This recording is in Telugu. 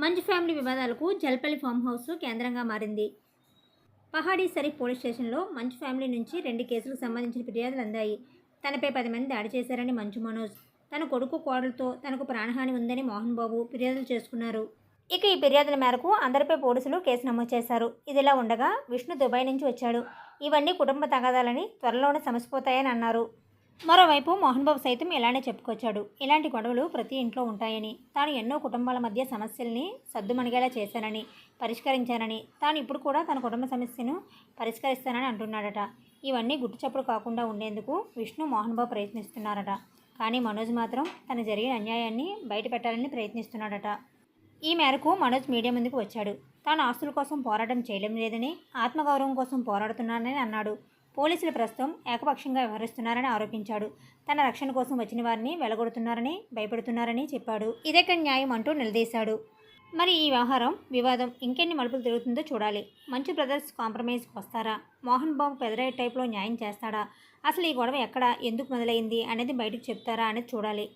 మంజు ఫ్యామిలీ వివాదాలకు జల్పల్లి ఫామ్ హౌస్ కేంద్రంగా మారింది. పహాడీ సరీఫ్ పోలీస్ స్టేషన్లో మంచు ఫ్యామిలీ నుంచి రెండు కేసులకు సంబంధించిన ఫిర్యాదులు అందాయి. తనపై పది మంది దాడి చేశారని మంచు మనోజ్. తన కొడుకు కోడలతో తనకు ప్రాణహాని ఉందని మోహన్ బాబు ఫిర్యాదులు చేసుకున్నారు. ఇక ఈ ఫిర్యాదుల మేరకు అందరిపై పోలీసులు కేసు నమోదు చేశారు. ఇదిలా ఉండగా విష్ణు దుబాయ్ నుంచి వచ్చాడు. ఇవన్నీ కుటుంబ తగాదాలని త్వరలోనే సమసిపోతాయని అన్నారు. మరోవైపు మోహన్ బాబు సైతం ఇలానే చెప్పుకొచ్చాడు. ఇలాంటి గొడవలు ప్రతి ఇంట్లో ఉంటాయని తాను ఎన్నో కుటుంబాల మధ్య సమస్యల్ని సద్దుమణిగేలా చేశానని పరిష్కరించానని తాను ఇప్పుడు కూడా తన కుటుంబ సమస్యను పరిష్కరిస్తానని అంటున్నాడట. ఇవన్నీ గుట్టుచప్పుడు కాకుండా ఉండేందుకు విష్ణు మోహన్ బాబు ప్రయత్నిస్తున్నారట. కానీ మనోజ్ మాత్రం తన జరిగిన అన్యాయాన్ని బయట పెట్టాలని ప్రయత్నిస్తున్నాడట. ఈ మేరకు మనోజ్ మీడియా ముందుకు వచ్చాడు. తాను ఆస్తుల కోసం పోరాటం చేయడం లేదని ఆత్మగౌరవం కోసం పోరాడుతున్నానని అన్నాడు. పోలీసులు ప్రస్తుతం ఏకపక్షంగా వ్యవహరిస్తున్నారని ఆరోపించాడు. తన రక్షణ కోసం వచ్చిన వారిని వెలగొడుతున్నారని భయపెడుతున్నారని చెప్పాడు. ఇదెక్కడ న్యాయం అంటూ నిలదీశాడు. మరి ఈ వ్యవహారం వివాదం ఇంకెన్ని మలుపులు తిరుగుతుందో చూడాలి. మంచు బ్రదర్స్ కాంప్రమైజ్కి వస్తారా? మోహన్ బాబు పెదరాయి టైప్లో న్యాయం చేస్తాడా? అసలు ఈ గొడవ ఎక్కడ? ఎందుకు మొదలైంది? అనేది బయటకు చెప్తారా అనేది చూడాలి.